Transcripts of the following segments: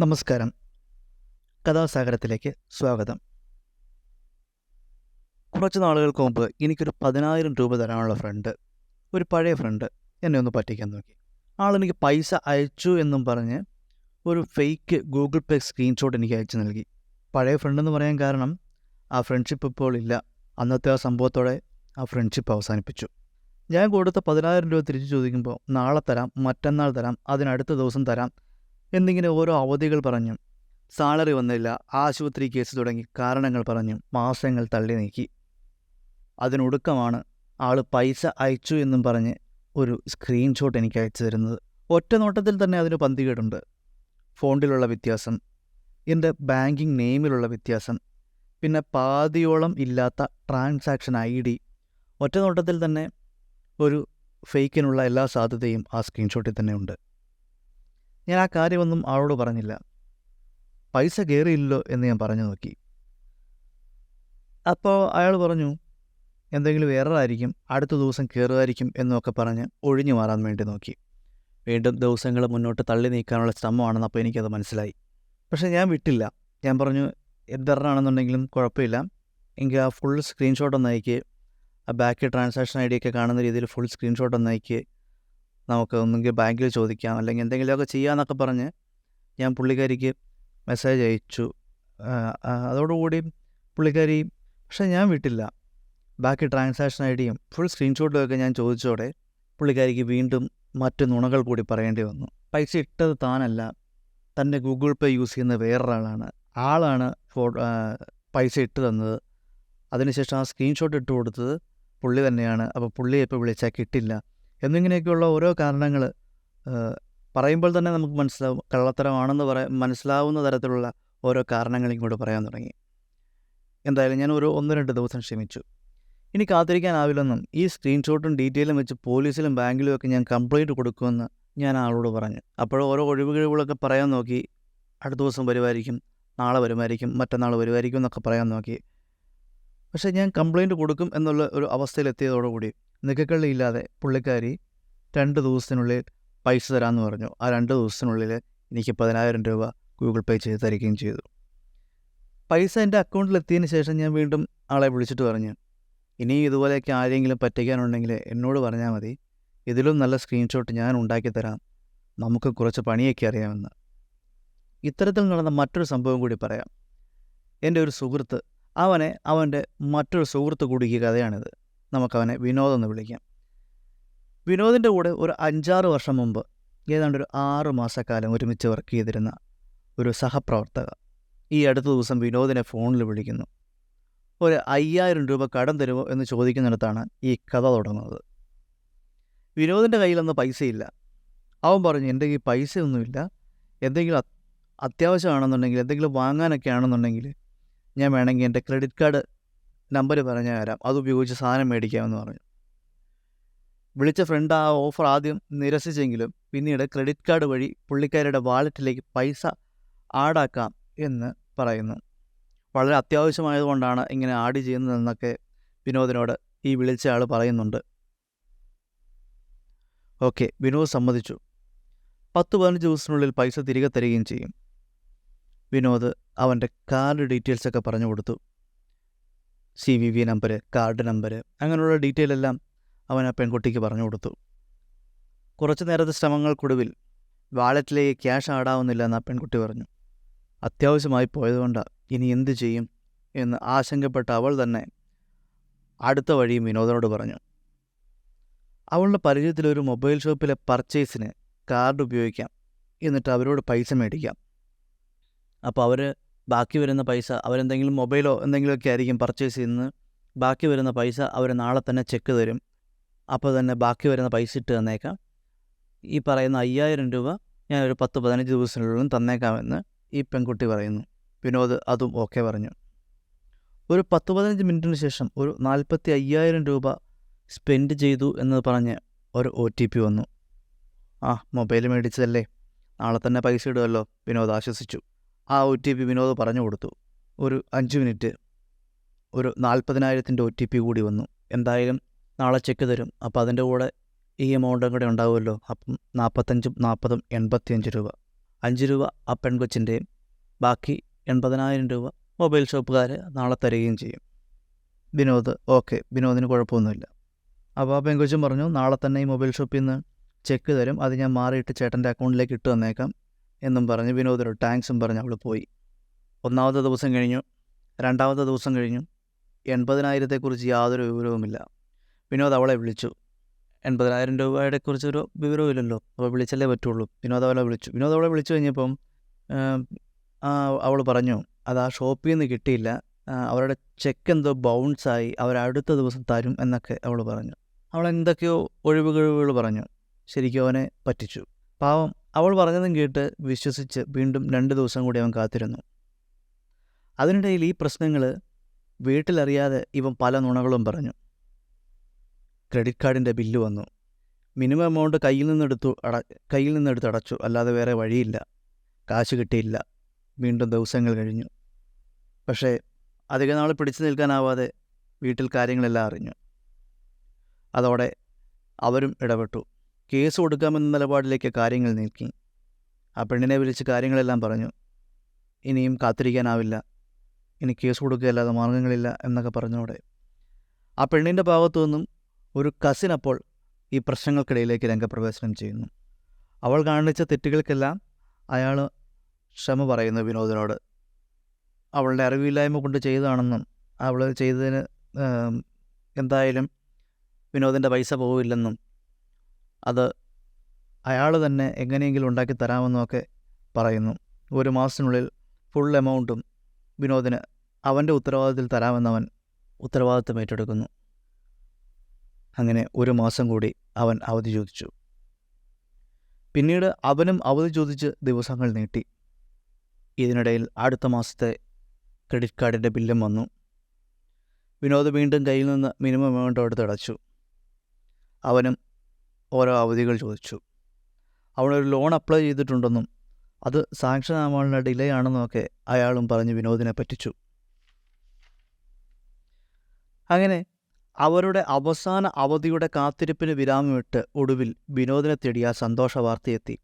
നമസ്കാരം. കഥാസാഗരത്തിലേക്ക് സ്വാഗതം. കുറച്ച് നാളുകൾക്ക് മുമ്പ് എനിക്കൊരു പതിനായിരം രൂപ തരാനുള്ള ഫ്രണ്ട് ഒരു പഴയ ഫ്രണ്ട് എന്നെ ഒന്ന് പറ്റിക്കാൻ നോക്കി. ആളെനിക്ക് പൈസ അയച്ചു എന്നും പറഞ്ഞ് ഒരു ഫേക്ക് ഗൂഗിൾ പേ സ്ക്രീൻഷോട്ട് എനിക്ക് അയച്ചു നൽകി. പഴയ ഫ്രണ്ട് എന്ന് പറയാൻ കാരണം ആ ഫ്രണ്ട്ഷിപ്പ് ഇപ്പോൾ ഇല്ല. അന്നത്തെ ആ സംഭവത്തോടെ ആ ഫ്രണ്ട്ഷിപ്പ് അവസാനിപ്പിച്ചു. ഞാൻ കൊടുത്ത പതിനായിരം രൂപ തിരിച്ചു ചോദിക്കുമ്പോൾ നാളെ തരാം മറ്റന്നാൾ തരാം അതിനടുത്ത ദിവസം തരാം എന്നിങ്ങനെ ഓരോ അവധികൾ പറഞ്ഞു. സാലറി വന്നില്ല. ആശുപത്രി കേസ് തുടങ്ങി. കാരണങ്ങൾ പറഞ്ഞു. മാസങ്ങൾ തള്ളി നീക്കി. അതിനൊടുക്കമാണ് ആൾ പൈസ അയച്ചു എന്നും പറഞ്ഞ് ഒരു സ്ക്രീൻഷോട്ട് എനിക്ക് അയച്ചു തരുന്നത്. ഒറ്റ നോട്ടത്തിൽ തന്നെ അതിന് പന്തികേടുണ്ട്. ഫോണ്ടിലുള്ള വ്യത്യാസം. എന്റെ ബാങ്കിങ് നെയിമിലുള്ള വ്യത്യാസം. പിന്നെ പാതിയോളം ഇല്ലാത്ത ട്രാൻസാക്ഷൻ ഐ ഡി. ഒറ്റ നോട്ടത്തിൽ തന്നെ ഒരു ഫേക്കിനുള്ള എല്ലാ സാധ്യതയും ആ സ്ക്രീൻഷോട്ടിൽ തന്നെ ഉണ്ട്. ഞാൻ ആ കാര്യമൊന്നും ആളോട് പറഞ്ഞില്ല. പൈസ കയറിയില്ലല്ലോ എന്ന് ഞാൻ പറഞ്ഞു നോക്കി. അപ്പോൾ അയാൾ പറഞ്ഞു എന്തെങ്കിലും എററായിരിക്കും അടുത്ത ദിവസം കയറുമായിരിക്കും എന്നൊക്കെ പറഞ്ഞ് ഒഴിഞ്ഞു മാറാൻ വേണ്ടി നോക്കി. വീണ്ടും ദിവസങ്ങൾ മുന്നോട്ട് തള്ളി നീക്കാനുള്ള ശ്രമമാണെന്ന് അപ്പോൾ എനിക്കത് മനസ്സിലായി. പക്ഷേ ഞാൻ വിട്ടില്ല. ഞാൻ പറഞ്ഞു എന്തെറാണെന്നുണ്ടെങ്കിലും കുഴപ്പമില്ല. എങ്കിൽ ആ ഫുൾ സ്ക്രീൻഷോട്ട് ഒന്ന് അയക്കുക ആ ബാക്കി ട്രാൻസാക്ഷൻ ഐ ഡി ഒക്കെ കാണുന്ന രീതിയിൽ ഫുൾ സ്ക്രീൻഷോട്ട് ഒന്ന് അയക്ക്. നമുക്ക് ഒന്നെങ്കിൽ ബാങ്കിൽ ചോദിക്കാം അല്ലെങ്കിൽ എന്തെങ്കിലുമൊക്കെ ചെയ്യാമെന്നൊക്കെ പറഞ്ഞ് ഞാൻ പുള്ളിക്കാരിക്ക് മെസ്സേജ് അയച്ചു. അതോടുകൂടി പുള്ളിക്കാരി പക്ഷേ ഞാൻ വിട്ടില്ല. ബാക്കി ട്രാൻസാക്ഷൻ ഐ ഡിയും ഫുൾ സ്ക്രീൻഷോട്ടും ഒക്കെ ഞാൻ ചോദിച്ചോടെ പുള്ളിക്കാരിക്ക് വീണ്ടും മറ്റ് നുണകൾ കൂടി പറയേണ്ടി വന്നു. പൈസ ഇട്ടത് താനല്ല. തന്റെ ഗൂഗിൾ പേ യൂസ് ചെയ്യുന്ന വേറൊരാളാണ്. ആളാണ് ഫോ പൈസ ഇട്ട് തന്നത്. അതിനുശേഷം ആ സ്ക്രീൻഷോട്ട് ഇട്ട് കൊടുത്തത് പുള്ളി തന്നെയാണ്. അപ്പോൾ പുള്ളിയെ ഇപ്പോൾ വിളിച്ചാൽ കിട്ടില്ല. എന്നിങ്ങനെയൊക്കെയുള്ള ഓരോ കാരണങ്ങൾ പറയുമ്പോൾ തന്നെ നമുക്ക് മനസ്സിലാവും കള്ളത്തരമാണെന്ന് പറ മനസ്സിലാവുന്ന തരത്തിലുള്ള ഓരോ കാരണങ്ങൾ ഇങ്ങോട്ട് പറയാൻ തുടങ്ങി. എന്തായാലും ഞാൻ ഒരു ഒന്ന് രണ്ട് ദിവസം ക്ഷമിച്ചു. ഇനി കാത്തിരിക്കാനാവില്ലെന്നും ഈ സ്ക്രീൻഷോട്ടും ഡീറ്റെയിലും വെച്ച് പോലീസിലും ബാങ്കിലും ഒക്കെ ഞാൻ കംപ്ലൈന്റ് കൊടുക്കുമെന്ന് ഞാൻ ആളോട് പറഞ്ഞു. അപ്പോൾ ഓരോ ഒഴിവുകഴിവുകളൊക്കെ പറയാൻ നോക്കി അടുത്ത ദിവസം വരുമായിരിക്കും നാളെ വരുമായിരിക്കും മറ്റന്നാൾ വരുമായിരിക്കും എന്നൊക്കെ പറയാൻ നോക്കി. പക്ഷേ ഞാൻ കംപ്ലൈന്റ് കൊടുക്കും എന്നുള്ള ഒരു അവസ്ഥയിലെത്തിയതോടുകൂടി നികക്കള്ളിയില്ലാതെ പുള്ളിക്കാരി രണ്ട് ദിവസത്തിനുള്ളിൽ പൈസ തരാമെന്ന് പറഞ്ഞു. ആ രണ്ട് ദിവസത്തിനുള്ളിൽ എനിക്ക് പതിനായിരം രൂപ ഗൂഗിൾ പേ ചെയ്ത് തരികയും ചെയ്തു. പൈസ എന്റെ അക്കൗണ്ടിൽ എത്തിയതിന് ശേഷം ഞാൻ വീണ്ടും ആളെ വിളിച്ചിട്ട് പറഞ്ഞു ഇനി ഇതുപോലെയൊക്കെ ആരെങ്കിലും പറ്റിക്കാനുണ്ടെങ്കിൽ എന്നോട് പറഞ്ഞാൽ മതി. ഇതിലും നല്ല സ്ക്രീൻഷോട്ട് ഞാൻ ഉണ്ടാക്കി തരാം. നമുക്ക് കുറച്ച് പണിയൊക്കെ അറിയാമെന്ന്. ഇത്തരത്തിൽ നടന്ന മറ്റൊരു സംഭവം കൂടി പറയാം. എന്റെ ഒരു സുഹൃത്ത് അവനെ അവന്റെ മറ്റൊരു സുഹൃത്ത് കൂടിയ കഥയാണിത്. നമുക്കവനെ വിനോദ് എന്ന് വിളിക്കാം. വിനോദിന്റെ കൂടെ ഒരു അഞ്ചാറ് വർഷം മുമ്പ് ഏതാണ്ട് ഒരു ആറ് മാസക്കാലം ഒരുമിച്ച് വർക്ക് ചെയ്തിരുന്ന ഒരു സഹപ്രവർത്തക ഈ അടുത്ത ദിവസം വിനോദിനെ ഫോണിൽ വിളിക്കുന്നു. ഒരു അയ്യായിരം രൂപ കടം തരുമോ? എന്ന് ചോദിക്കുന്നിടത്താണ് ഈ കഥ തുടങ്ങുന്നത്. വിനോദിന്റെ കയ്യിലൊന്നും പൈസയില്ല. അവൻ പറഞ്ഞു എന്റെ കയ്യിൽ പൈസയൊന്നുമില്ല. എന്തെങ്കിലും അത്യാവശ്യമാണെന്നുണ്ടെങ്കിൽ എന്തെങ്കിലും വാങ്ങാനൊക്കെ ആണെന്നുണ്ടെങ്കിൽ ഞാൻ വേണമെങ്കിൽ എന്റെ ക്രെഡിറ്റ് കാർഡ് നമ്പർ പറഞ്ഞു തരാം. അതുപയോഗിച്ച് സാധനം മേടിക്കാമെന്ന് പറഞ്ഞു. വിളിച്ച ഫ്രണ്ട് ആ ഓഫർ ആദ്യം നിരസിച്ചെങ്കിലും പിന്നീട് ക്രെഡിറ്റ് കാർഡ് വഴി പുള്ളിക്കാരുടെ വാലറ്റിലേക്ക് പൈസ ആഡാക്കാം എന്ന് പറയുന്നു. വളരെ അത്യാവശ്യമായതുകൊണ്ടാണ് ഇങ്ങനെ ആഡ് ചെയ്യുന്നതെന്നൊക്കെ വിനോദിനോട് ഈ വിളിച്ച ആൾ പറയുന്നുണ്ട്. ഓക്കെ വിനോദ് സമ്മതിച്ചു. പത്ത് പതിനഞ്ച് ദിവസത്തിനുള്ളിൽ പൈസ തിരികെ തരികയും ചെയ്യും. വിനോദ് അവന്റെ കാർഡ് ഡീറ്റെയിൽസൊക്കെ പറഞ്ഞു കൊടുത്തു. C V V number card number അങ്ങനെയുള്ള ഡീറ്റെയിൽ എല്ലാം അവൻ ആ പെൺകുട്ടിക്ക് പറഞ്ഞു കൊടുത്തു. കുറച്ച് നേരത്തെ ശ്രമങ്ങൾക്കൊടുവിൽ വാലറ്റിലേക്ക് ക്യാഷ് ആടാവുന്നില്ല എന്ന് ആ പെൺകുട്ടി പറഞ്ഞു. അത്യാവശ്യമായി പോയതുകൊണ്ടാണ് ഇനി എന്ത് ചെയ്യും എന്ന് ആശങ്കപ്പെട്ട അവൾ തന്നെ അടുത്ത വഴിയും വിനോദനോട് പറഞ്ഞു. അവളുടെ പരിചയത്തിൽ ഒരു മൊബൈൽ ഷോപ്പിലെ പർച്ചേസിന് കാർഡ് ഉപയോഗിക്കാം. എന്നിട്ട് അവരോട് പൈസ മേടിക്കാം. അപ്പോൾ അവർ ബാക്കി വരുന്ന പൈസ അവരെന്തെങ്കിലും മൊബൈലോ എന്തെങ്കിലുമൊക്കെ ആയിരിക്കും പർച്ചേസ് ചെയ്യുന്നത്. ബാക്കി വരുന്ന പൈസ അവർ നാളെ തന്നെ ചെക്ക് തരും. അപ്പോൾ തന്നെ ബാക്കി വരുന്ന പൈസ ഇട്ട് തന്നേക്കാം. ഈ പറയുന്ന അയ്യായിരം രൂപ ഞാൻ ഒരു പത്ത് പതിനഞ്ച് ദിവസത്തിനുള്ളിൽ തന്നേക്കാമെന്ന് ഈ പെൺകുട്ടി പറയുന്നു. വിനോദ് അതും ഓക്കെ പറഞ്ഞു. ഒരു പത്ത് പതിനഞ്ച് മിനിറ്റിന് ശേഷം ഒരു നാൽപ്പത്തി അയ്യായിരം രൂപ സ്പെൻഡ് ചെയ്തു എന്ന് പറഞ്ഞ് ഒരു ഒ ടി പി വന്നു. ആ മൊബൈൽ മേടിച്ചതല്ലേ? നാളെ തന്നെ പൈസ ഇടുമല്ലോ വിനോദ് ആശ്വസിച്ചു. ആ ഒ ടി പി വിനോദ് പറഞ്ഞു കൊടുത്തു. ഒരു അഞ്ച് മിനിറ്റ് ഒരു നാൽപ്പതിനായിരത്തിന്റെ ഒ ടി പി കൂടി വന്നു. എന്തായാലും നാളെ ചെക്ക് തരും. അപ്പോൾ അതിന്റെ കൂടെ ഈ എമൗണ്ടും കൂടെ ഉണ്ടാവുമല്ലോ. അപ്പം നാൽപ്പത്തഞ്ചും നാൽപ്പതും എൺപത്തിയഞ്ച് രൂപ. അഞ്ച് രൂപ ആ പെൺകൊച്ചിന്റെയും ബാക്കി എൺപതിനായിരം രൂപ മൊബൈൽ ഷോപ്പുകാർ നാളെ തരികയും ചെയ്യും. വിനോദ് ഓക്കെ വിനോദിന് കുഴപ്പമൊന്നുമില്ല. അപ്പോൾ ആ പെൺകൊച്ചും പറഞ്ഞു നാളെ തന്നെ ഈ മൊബൈൽ ഷോപ്പിൽ നിന്ന് ചെക്ക് തരും. അത് ഞാൻ മാറിയിട്ട് ചേട്ടന്റെ അക്കൗണ്ടിലേക്ക് ഇട്ട് തന്നേക്കാം. എന്നും പറഞ്ഞ് വിനോദിനോട് താങ്ക്സും പറഞ്ഞ് അവൾ പോയി. ഒന്നാമത്തെ ദിവസം കഴിഞ്ഞു രണ്ടാമത്തെ ദിവസം കഴിഞ്ഞു. എൺപതിനായിരത്തെക്കുറിച്ച് യാതൊരു വിവരവുമില്ല. വിനോദ് അവളെ വിളിച്ചു. എൺപതിനായിരം രൂപയുടെ കുറിച്ചൊരു വിവരവുമില്ലല്ലോ അപ്പോൾ വിളിച്ചല്ലേ പറ്റുള്ളൂ. വിനോദ് അവളെ വിളിച്ചു. വിനോദ് അവളെ വിളിച്ചു കഴിഞ്ഞപ്പം അവൾ പറഞ്ഞു അത് ആ ഷോപ്പിൽ നിന്ന് കിട്ടിയില്ല. അവരുടെ ചെക്ക് എന്തോ ബൗൺസായി അവർ അടുത്ത ദിവസം തരും എന്നൊക്കെ അവൾ പറഞ്ഞു. അവൾ എന്തൊക്കെയോ ഒഴിവ് കഴിവുകൾ പറഞ്ഞു. ശരിക്കും അവനെ പറ്റിച്ചു. പാവം അവൾ പറഞ്ഞതും കേട്ട് വിശ്വസിച്ച് വീണ്ടും രണ്ട് ദിവസം കൂടി അവൻ കാത്തിരുന്നു. അതിനിടയിൽ ഈ പ്രശ്നങ്ങൾ വീട്ടിലറിയാതെ ഇവൻ പല നുണകളും പറഞ്ഞു. ക്രെഡിറ്റ് കാർഡിന്റെ ബില്ല് വന്നു. മിനിമം എമൗണ്ട് കയ്യിൽ നിന്നെടുത്തു അട കയ്യിൽ നിന്നെടുത്ത് അടച്ചു. അല്ലാതെ വേറെ വഴിയില്ല. കാശ് കിട്ടിയില്ല. വീണ്ടും ദിവസങ്ങൾ കഴിഞ്ഞു. പക്ഷേ അധിക നാൾ പിടിച്ചു നിൽക്കാനാവാതെ വീട്ടിൽ കാര്യങ്ങളെല്ലാം അറിഞ്ഞു. അതോടെ അവരും ഇടപെട്ടു. കേസ് കൊടുക്കാമെന്ന നിലപാടിലേക്ക് കാര്യങ്ങൾ നീക്കി. ആ പെണ്ണിനെ വിളിച്ച് കാര്യങ്ങളെല്ലാം പറഞ്ഞു. ഇനിയും കാത്തിരിക്കാനാവില്ല. ഇനി കേസ് കൊടുക്കുകയല്ലാതെ മാർഗങ്ങളില്ല എന്നൊക്കെ പറഞ്ഞോടെ. ആ പെണ്ണിന്റെ ഭാഗത്തു നിന്നും ഒരു കസിൻ അപ്പോൾ ഈ പ്രശ്നങ്ങൾക്കിടയിലേക്ക് രംഗപ്രവേശനം ചെയ്യുന്നു. അവൾ കാണിച്ച തെറ്റുകൾക്കെല്ലാം അയാൾ ക്ഷമ പറയുന്നു വിനോദിനോട്. അവളുടെ അറിവില്ലായ്മ കൊണ്ട് ചെയ്തതാണെന്നും അവൾ ചെയ്തതിന് എന്തായാലും വിനോദിന്റെ പൈസ പോവില്ലെന്നും അത് അയാൾ തന്നെ എങ്ങനെയെങ്കിലും ഉണ്ടാക്കി തരാമെന്നൊക്കെ പറയുന്നു. ഒരു മാസത്തിനുള്ളിൽ ഫുൾ എമൗണ്ടും വിനോദിന് അവന്റെ ഉത്തരവാദിത്തത്തിൽ തരാമെന്നവൻ ഉത്തരവാദിത്തം ഏറ്റെടുക്കുന്നു. അങ്ങനെ ഒരു മാസം കൂടി അവൻ അവധി ചോദിച്ചു. പിന്നീട് അവനും അവധി ചോദിച്ച് ദിവസങ്ങൾ നീട്ടി. ഇതിനിടയിൽ അടുത്ത മാസത്തെ ക്രെഡിറ്റ് കാർഡിന്റെ ബില്ലും വന്നു. വിനോദ് വീണ്ടും കയ്യിൽ നിന്ന് മിനിമം എമൗണ്ട് എടുത്ത് അടച്ചു. അവനും ഓരോ അവധികൾ ചോദിച്ചു. അവനൊരു ലോൺ അപ്ലൈ ചെയ്തിട്ടുണ്ടെന്നും അത് സാങ്ഷൻ ആവാനുള്ള ഡിലേ ആണെന്നൊക്കെ അയാളും പറഞ്ഞ് വിനോദിനെ പറ്റിച്ചു. അങ്ങനെ അവരുടെ അവസാന അവധിയുടെ കാത്തിരിപ്പിന് വിരാമമിട്ട് ഒടുവിൽ വിനോദിനെ തേടി ആ സന്തോഷ വാർത്തയെത്തി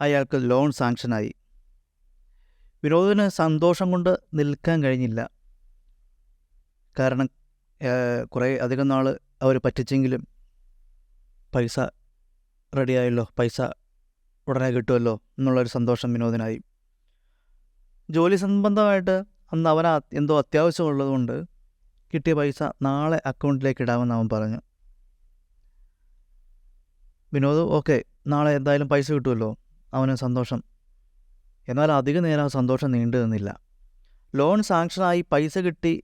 അയാൾക്ക് ലോൺ സാങ്ഷനായി വിനോദിന് സന്തോഷം കൊണ്ട് നിൽക്കാൻ കഴിഞ്ഞില്ല. കാരണം കുറേ അധികം നാൾ അവർ പറ്റിച്ചെങ്കിലും പൈസ റെഡിയായല്ലോ പൈസ ഉടനെ കിട്ടുമല്ലോ എന്നുള്ളൊരു സന്തോഷം വിനോദിനായി. ജോലി സംബന്ധമായിട്ട് അന്ന് അവൻ എന്തോ അത്യാവശ്യമുള്ളതുകൊണ്ട് കിട്ടിയ പൈസ നാളെ അക്കൗണ്ടിലേക്ക് ഇടാമെന്ന് അവൻ പറഞ്ഞു. വിനോദ് ഓക്കെ നാളെ എന്തായാലും പൈസ കിട്ടുമല്ലോ അവന് സന്തോഷം. എന്നാൽ അധിക നേരം ആ സന്തോഷം നീണ്ടു നിന്നില്ല ലോൺ സാങ്ഷനായി പൈസ കിട്ടി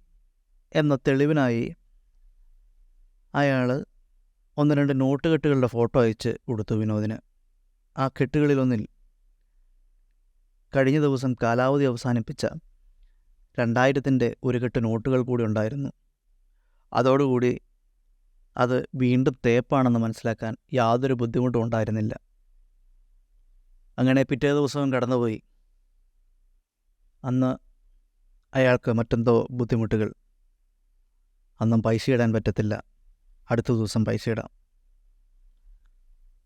എന്ന തെളിവിനായി അയാൾ ഒന്ന് രണ്ട് നോട്ട് കെട്ടുകളുടെ ഫോട്ടോ അയച്ച് കൊടുത്തു വിനോദിന്. ആ കെട്ടുകളിലൊന്നിൽ കഴിഞ്ഞ ദിവസം കാലാവധി അവസാനിപ്പിച്ച രണ്ടായിരത്തിന്റെ ഒരു കെട്ട് നോട്ടുകൾ കൂടി ഉണ്ടായിരുന്നു. അതോടുകൂടി അത് വീണ്ടും തേപ്പാണെന്ന് മനസ്സിലാക്കാൻ യാതൊരു ബുദ്ധിമുട്ടും ഉണ്ടായിരുന്നില്ല. അങ്ങനെ പിറ്റേ ദിവസവും കടന്നുപോയി. അന്ന് അയാൾക്ക് മറ്റെന്തോ ബുദ്ധിമുട്ടുകൾ. അന്നും പൈസ ഇടാൻ പറ്റത്തില്ല. അടുത്ത ദിവസം പൈസ ഇടാം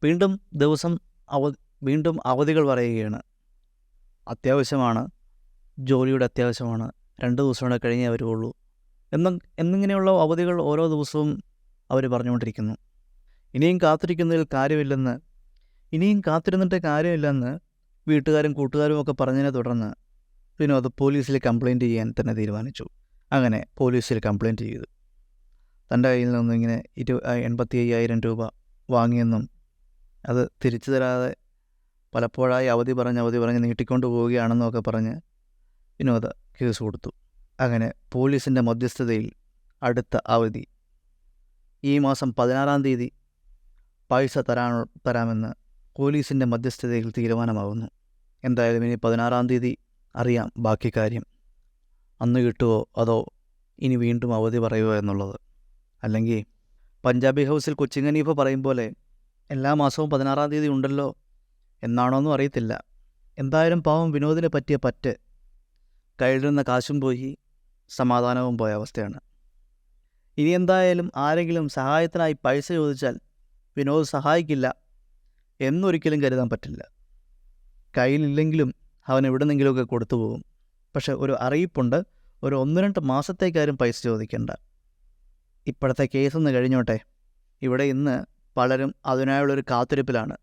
വീണ്ടും ദിവസം അവ വീണ്ടും അവധികൾ പറയുകയാണ്. അത്യാവശ്യമാണ് ജോലിയുടെ അത്യാവശ്യമാണ് രണ്ട് ദിവസം കൂടെ കഴിഞ്ഞേ വരുള്ളൂ എന്ന എന്നിങ്ങനെയുള്ള അവധികൾ ഓരോ ദിവസവും അവർ പറഞ്ഞുകൊണ്ടിരിക്കുന്നു. ഇനിയും കാത്തിരിക്കുന്നതിൽ കാര്യമില്ലെന്ന് ഇനിയും കാത്തിരുന്നിട്ട് കാര്യമില്ലെന്ന് വീട്ടുകാരും കൂട്ടുകാരും ഒക്കെ പറഞ്ഞതിനെ തുടർന്ന് വിനോദ് പോലീസിൽ കംപ്ലയിന്റ് ചെയ്യാൻ തന്നെ തീരുമാനിച്ചു. അങ്ങനെ പോലീസിൽ കംപ്ലയിന്റ് ചെയ്തു. തന്റെ കയ്യിൽ നിന്നും ഇങ്ങനെ ഇരു എൺപത്തി അയ്യായിരം രൂപ വാങ്ങിയെന്നും അത് തിരിച്ചു തരാതെ പലപ്പോഴായി അവധി പറഞ്ഞ് അവധി പറഞ്ഞ് നീട്ടിക്കൊണ്ട് പോവുകയാണെന്നൊക്കെ പറഞ്ഞ് വിനോദ കേസ് കൊടുത്തു. അങ്ങനെ പോലീസിന്റെ മധ്യസ്ഥതയിൽ അടുത്ത അവധി. ഈ മാസം പതിനാറാം തീയതി പൈസ തരാൻ തരാമെന്ന് പോലീസിന്റെ മധ്യസ്ഥതയിൽ തീരുമാനമാകുന്നു എന്തായാലും ഇനി പതിനാറാം തീയതി അറിയാം ബാക്കി കാര്യം. അന്ന് കിട്ടുമോ അതോ ഇനി വീണ്ടും അവധി പറയുമോ എന്നുള്ളത്. അല്ലെങ്കിൽ പഞ്ചാബി ഹൗസിൽ കൊച്ചിൻ പറയും പോലെ എല്ലാ മാസവും പതിനാറാം തീയതി ഉണ്ടല്ലോ എന്നാണോന്നും അറിയത്തില്ല. എന്തായാലും പാവം വിനോദിനെ പറ്റിയ പറ്റ്. കയ്യിലിരുന്ന കാശും പോയി സമാധാനവും പോയ അവസ്ഥയാണ്. ഇനി എന്തായാലും ആരെങ്കിലും സഹായത്തിനായി പൈസ ചോദിച്ചാൽ വിനോദ് സഹായിക്കില്ല എന്നൊരിക്കലും കരുതാൻ പറ്റില്ല. കയ്യിലില്ലെങ്കിലും അവൻ എവിടെന്നെങ്കിലുമൊക്കെ കൊടുത്തു പോകും. പക്ഷെ ഒരു അറിയിപ്പുണ്ട് ഒരു ഒന്ന് രണ്ട് മാസത്തേക്കാരും പൈസ ചോദിക്കണ്ട. ഇപ്പോഴത്തെ കേസൊന്ന് കഴിഞ്ഞോട്ടെ? ഇവിടെ ഇന്ന് പലരും അതിനായുള്ളൊരു കാത്തിരിപ്പിലാണ്.